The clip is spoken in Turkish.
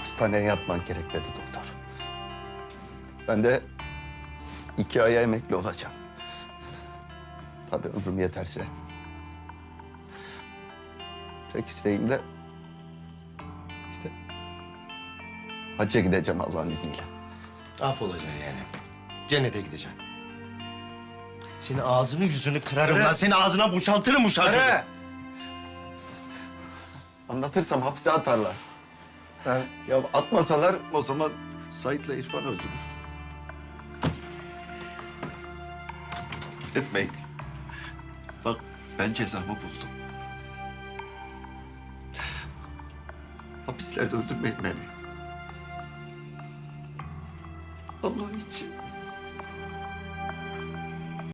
hastaneye yatman gerek dedi doktor. Ben de iki aya emekli olacağım. Tabii ömrüm yeterse. Tek isteğim de işte hacca gideceğim Allah'ın izniyle. Af olacaksın yani. Cennete gideceksin. Senin ağzını yüzünü kırarım Sarı. lan. Seni ağzına boşaltırım uşak. Sarı! Anlatırsam hapse atarlar. Ha, ya atmasalar o zaman Sait'le İrfan öldürür. Etmeyin. Bak ben cezamı buldum. Hapislerde öldürmeyin beni. Allah için.